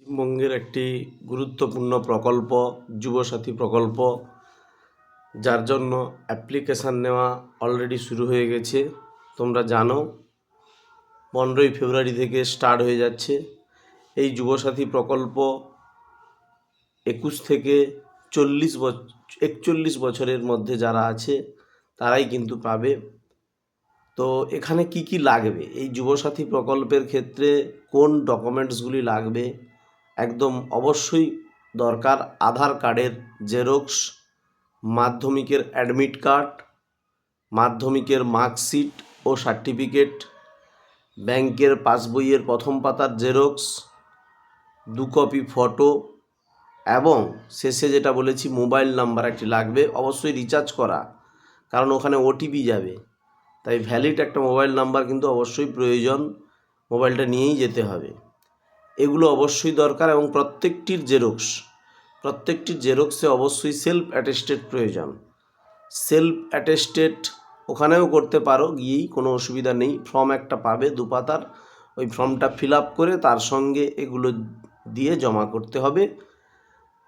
পশ্চিমবঙ্গের একটি গুরুত্বপূর্ণ প্রকল্প, যুবসাথী প্রকল্প, যার জন্য অ্যাপ্লিকেশান নেওয়া অলরেডি শুরু হয়ে গেছে। তোমরা জানো, পনেরোই ফেব্রুয়ারি থেকে স্টার্ট হয়ে যাচ্ছে। এই যুবসাথী প্রকল্প একুশ থেকে চল্লিশ বছর একচল্লিশ বছরের মধ্যে যারা আছে, তারাই কিন্তু পাবে। তো এখানে কি কি লাগবে? এই যুবসাথী প্রকল্পের ক্ষেত্রে কোন ডকুমেন্টসগুলি লাগবে? একদম অবশ্যই দরকার আধার কার্ডের জেরক্স, মাধ্যমিকের অ্যাডমিট কার্ড, মাধ্যমিকের মার্কশিট ও সার্টিফিকেট, ব্যাংকের পাসবইয়ের প্রথম পাতার জেরক্স, দু কপি ফটো এবং শেষে যেটা বলেছি মোবাইল নাম্বার একটি লাগবে, অবশ্যই রিচার্জ করা, কারণ ওখানে ওটিপি যাবে। তাই ভ্যালিড একটা মোবাইল নাম্বার কিন্তু অবশ্যই প্রয়োজন, মোবাইলটা নিয়েই যেতে হবে। এগুলো অবশ্যই দরকার এবং প্রত্যেকটির জেরক্স প্রত্যেকটির জেরক্সে অবশ্যই সেলফ অ্যাটেস্টেড প্রয়োজন। সেলফ অ্যাটেস্টেড ওখানেও করতে পারো, গিয়েই কোনো অসুবিধা নেই। ফর্ম একটা পাবে দু পাতার ওই ফর্মটা ফিল আপ করে তার সঙ্গে এগুলো দিয়ে জমা করতে হবে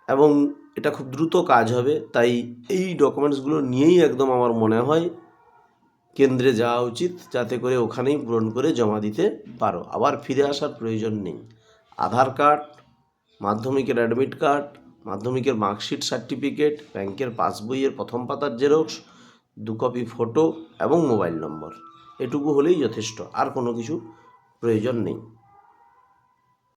এবং এটা খুব দ্রুত কাজ হবে। তাই এই ডকুমেন্টসগুলো নিয়েই একদম আমার মনে হয় কেন্দ্রে যাওয়া উচিত, যাতে করে ওখানেই পূরণ করে জমা দিতে পারো। আবার ফিরে আসার প্রয়োজন নেই। আধার কার্ড, মাধ্যমিকের অ্যাডমিট কার্ড মাধ্যমিকের মার্কশিট সার্টিফিকেট ব্যাংকের পাসবইয়ের প্রথম পাতার জেরক্স দু কপি ফটো এবং মোবাইল নম্বর এটুকু হলেই যথেষ্ট, আর কোনো কিছু প্রয়োজন নেই।